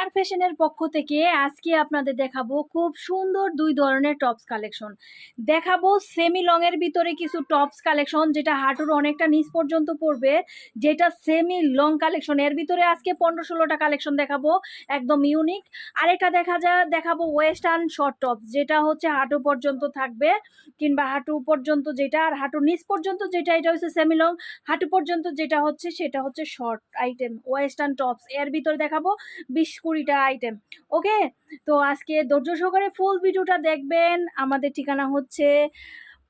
আর ফ্যাশনের পক্ষ থেকে আজকে আপনাদের দেখাবো খুব সুন্দর দুই ধরনের টপস কালেকশন দেখাবো সেমি লং এর ভিতরে কিছু টপস কালেকশন যেটা হাঁটুর অনেকটা নিচ পর্যন্ত পড়বে, যেটা সেমি লং কালেকশন এর ভিতরে আজকে পনেরো ষোলোটা কালেকশন দেখাবো, একদম ইউনিক আরেকটা দেখা যায় দেখাবো ওয়েস্টার্ন শর্ট টপস যেটা হচ্ছে হাঁটু পর্যন্ত থাকবে কিংবা হাঁটু পর্যন্ত যেটা, আর হাঁটুর নিচ পর্যন্ত যেটা, এটা হচ্ছে সেমি লং হাঁটু পর্যন্ত যেটা হচ্ছে, সেটা হচ্ছে শর্ট আইটেম ওয়েস্টার্ন টপস এর ভিতরে দেখাবো বিশ কুড়িটা আইটেম ওকে তো আজকে ধৈর্য সহকারে ফুল ভিডিওটা দেখবেন। আমাদের ঠিকানা হচ্ছে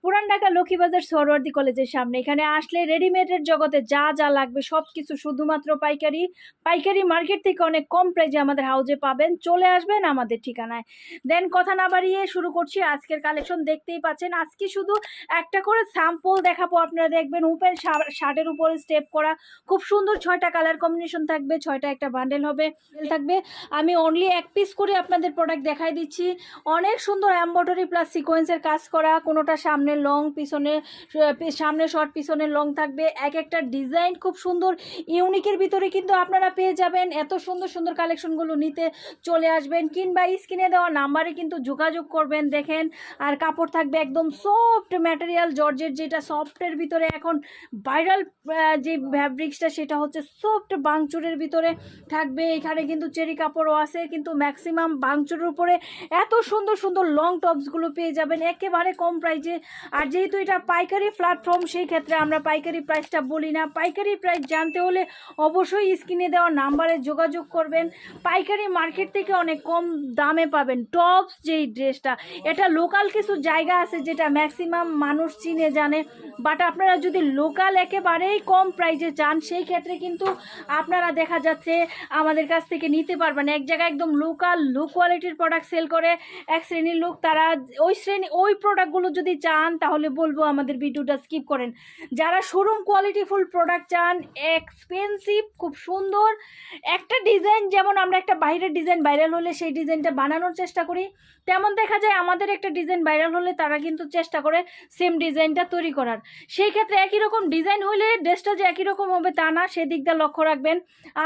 পুরান ঢাকা লক্ষ্মীবাজার সরওয়ার্দি কলেজের সামনে। এখানে আসলে রেডিমেডের জগতে যা যা লাগবে সব কিছু শুধুমাত্র পাইকারি পাইকারি মার্কেট থেকে অনেক কম প্রাইজে আমাদের হাউজে পাবেন। চলে আসবেন আমাদের ঠিকানায়। দেন কথা না বাড়িয়ে শুরু করছি আজকের কালেকশন। দেখতেই পাচ্ছেন, আজকে শুধু একটা করে স্যাম্পল দেখাবো। আপনারা দেখবেন উপেন শার্টের উপরে স্টেপ করা। খুব সুন্দর ছয়টা কালার কম্বিনেশন থাকবে, ছয়টা একটা বান্ডেল হবে থাকবে। আমি অনলি এক পিস করে আপনাদের প্রোডাক্ট দেখাই দিচ্ছি। অনেক সুন্দর এম্বয়ডারি প্লাস সিকোয়েন্সের কাজ করা, কোনোটা সামনে লং পিছনে সামনে শর্ট পিছনে লং থাকবে। এক একটা ডিজাইন খুব সুন্দর ইউনিকের ভিতরে কিন্তু আপনারা পেয়ে যাবেন। এত সুন্দর সুন্দর কালেকশনগুলো নিতে চলে আসবেন, কিংবা স্ক্রিনে দেওয়া নাম্বারে কিন্তু যোগাযোগ করবেন, দেখেন। আর কাপড় থাকবে একদম সফট ম্যাটেরিয়াল জর্জের যেটা সফটের ভিতরে এখন ভাইরাল যে ফ্যাব্রিক্সটা সেটা হচ্ছে সফট বাংচুরের ভিতরে থাকবে। এখানে কিন্তু চেরি কাপড়ও আছে, কিন্তু ম্যাক্সিমাম বাংচুরের উপরে এত সুন্দর সুন্দর লং টপসগুলো পেয়ে যাবেন। একেবারে কম প্রাইজে আর যেহেতু এটা পাইকারি প্ল্যাটফর্ম সেই ক্ষেত্রে আমরা পাইকারি প্রাইসটা বলি না। পাইকারি প্রাইস জানতে হলে অবশ্যই স্ক্রিনে দেওয়া নাম্বারে যোগাযোগ করবেন। পাইকারি মার্কেট থেকে অনেক কম দামে পাবেন টপস যেই ড্রেসটা এটা লোকাল কিছু জায়গা আছে যেটা ম্যাক্সিমাম মানুষ চিনে, জানে। বাট আপনারা যদি লোকাল একেবারেই কম প্রাইজে চান, সেই ক্ষেত্রে কিন্তু আপনারা দেখা যাচ্ছে আমাদের কাছ থেকে নিতে পারবেন। এক জায়গায় একদম লোকাল লো কোয়ালিটির প্রোডাক্ট সেল করে, এক শ্রেণির লোক তারা ওই শ্রেণি, ওই প্রোডাক্টগুলো যদি চান তাহলে বলব আমাদের ভিডিওটা স্কিপ করেন। যারা শোরুম কোয়ালিটিফুল প্রোডাক্ট চান এক্সপেন্সিভ খুব সুন্দর। একটা ডিজাইন যেমন আমরা একটা বাইরের ডিজাইন ভাইরাল হলে সেই ডিজাইনটা বানানোর চেষ্টা করি, তেমন দেখা যায় আমাদের একটা ডিজাইন ভাইরাল হলে তারা কিন্তু চেষ্টা করে সেম ডিজাইনটা তৈরি করার। সেই ক্ষেত্রে একই রকম ডিজাইন হলে ড্রেসটা যে একই রকম হবে তা না সেদিকটা লক্ষ্য রাখবেন।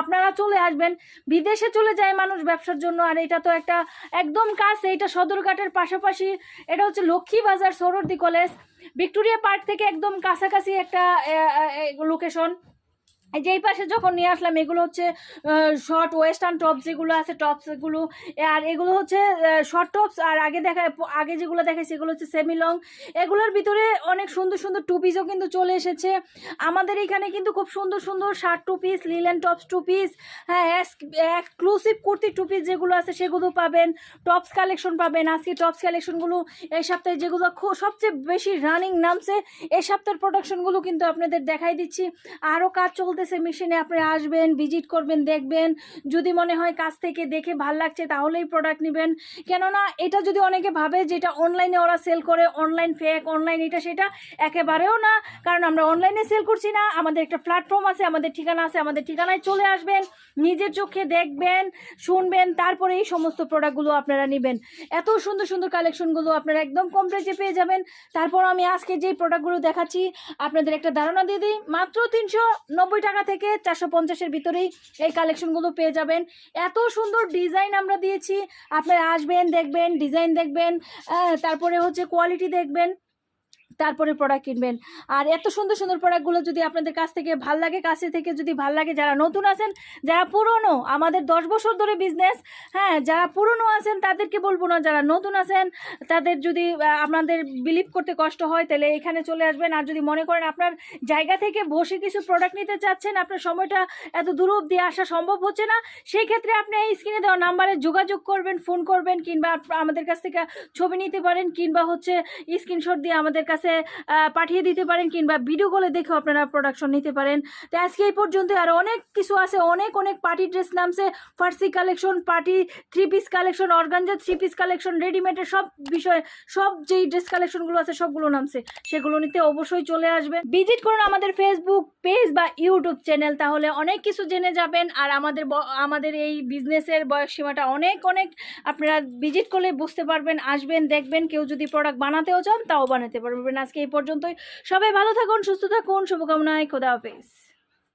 আপনারা চলে আসবেন, বিদেশে চলে যায় মানুষ ব্যবসার জন্য, আর এটা তো একটা একদম কাজ, এইটা সদরঘাটের পাশাপাশি, এটা হচ্ছে লক্ষ্মী বাজার সরোর্দি কলেজ ভিক্টোরিয়া পার্ক থেকে একদম কাছাকাছি একটা লোকেশন যেই পাশে যখন নিয়ে আসলাম, এগুলো হচ্ছে শর্ট ওয়েস্টার্ন টপস যেগুলো আছে টপস এগুলো, আর এগুলো হচ্ছে শর্ট টপস আর আগে দেখা, আগে যেগুলো দেখায় সেগুলো হচ্ছে সেমি লং এগুলোর ভিতরে অনেক সুন্দর সুন্দর টু পিসও কিন্তু চলে এসেছে। আমাদের এখানে কিন্তু খুব সুন্দর সুন্দর shirt two piece linen tops two piece হ্যাঁ এক্সক্লুসিভ কুর্তি টু পিস যেগুলো আছে, সেগুলো পাবেন। টপস কালেকশন পাবেন। আজকে টপস কালেকশনগুলো এই সপ্তাহে যেগুলো সবচেয়ে বেশি রানিং নামছে, এই সপ্তাহের প্রোডাকশনগুলো কিন্তু আপনাদের দেখাই দিচ্ছি। আরও কাজ চলতে চলতেছে মেশিনে আপনি আসবেন ভিজিট করবেন, দেখবেন। যদি মনে হয় কাছ থেকে দেখে ভালো লাগছে তাহলেই প্রোডাক্ট নেবেন। কেননা এটা যদি অনেকে ভাবে যেটা অনলাইনে ওরা সেল করে অনলাইন ফেক অনলাইন এটা সেটা, একেবারেও না। কারণ আমরা অনলাইনে সেল করছি না, আমাদের একটা প্ল্যাটফর্ম আছে, আমাদের ঠিকানা আছে, আমাদের ঠিকানায় চলে আসবেন, নিজের চোখে দেখবেন, শুনবেন, তারপরে এই সমস্ত প্রোডাক্টগুলো আপনারা নেবেন। এত সুন্দর সুন্দর কালেকশনগুলো আপনারা একদম কম প্রাইসে পেয়ে যাবেন। তারপর আমি আজকে যেই প্রোডাক্টগুলো দেখাচ্ছি, আপনাদের একটা ধারণা দিয়ে দিই, মাত্র তিনশো নব্বই টাকা থেকে চারশো পঞ্চাশের ভিতরেই এই কালেকশনগুলো পেয়ে যাবেন। এত সুন্দর ডিজাইন আমরা দিয়েছি। আপনারা আসবেন, দেখবেন ডিজাইন দেখবেন তারপরে হচ্ছে কোয়ালিটি দেখবেন। তারপরে প্রোডাক্ট কিনবেন। আর এত সুন্দর সুন্দর প্রোডাক্টগুলো যদি আপনাদের কাছ থেকে ভালো লাগে, কাছে থেকে যদি ভালো লাগে, যারা নতুন আছেন, যারা পুরনো, আমাদের দশ বছর ধরে বিজনেস হ্যাঁ যারা পুরনো আছেন, তাদেরকে বলব না, যারা নতুন আছেন, তাদের যদি আপনাদের বিলিভ করতে কষ্ট হয়, তাহলে এখানে চলে আসবেন। আর যদি মনে করেন আপনার জায়গা থেকে বসে কিছু প্রোডাক্ট নিতে চাচ্ছেন, আপনার সময়টা এত দূর অব্দি আসা সম্ভব হচ্ছে না সেই ক্ষেত্রে আপনি এই স্ক্রিনে দেওয়া নাম্বারে যোগাযোগ করবেন ফোন করবেন, কিংবা আমাদের কাছ থেকে ছবি নিতে পারেন, কিংবা হচ্ছে স্ক্রিনশট দিয়ে আমাদের কাছে কাছে পাঠিয়ে দিতে পারেন কিংবা ভিডিও কলে দেখেও আপনারা প্রোডাকশন নিতে পারেন। তো আজকে এই পর্যন্ত আর অনেক কিছু আছে, অনেক অনেক পার্টি ড্রেস নামছে। ফার্সি collection party three piece collection organza three piece collection রেডিমেডের সব বিষয়ে, সব যেই ড্রেস কালেকশনগুলো আছে, সবগুলো নামছে। সেগুলো নিতে অবশ্যই চলে আসবে। ভিজিট করুন আমাদের ফেসবুক পেজ বা ইউটিউব চ্যানেল তাহলে অনেক কিছু জেনে যাবেন। আর আমাদের আমাদের এই বিজনেসের বয়স সীমাটা অনেক অনেক। আপনারা ভিজিট করলে বুঝতে পারবেন, আসবেন, দেখবেন। কেউ যদি প্রোডাক্ট বানাতেও চান, তাও বানাতে পারবেন। আজকে এই পর্যন্তই। সবাই ভালো থাকুন সুস্থ থাকুন। শুভকামনায় খোদা হাফেজ।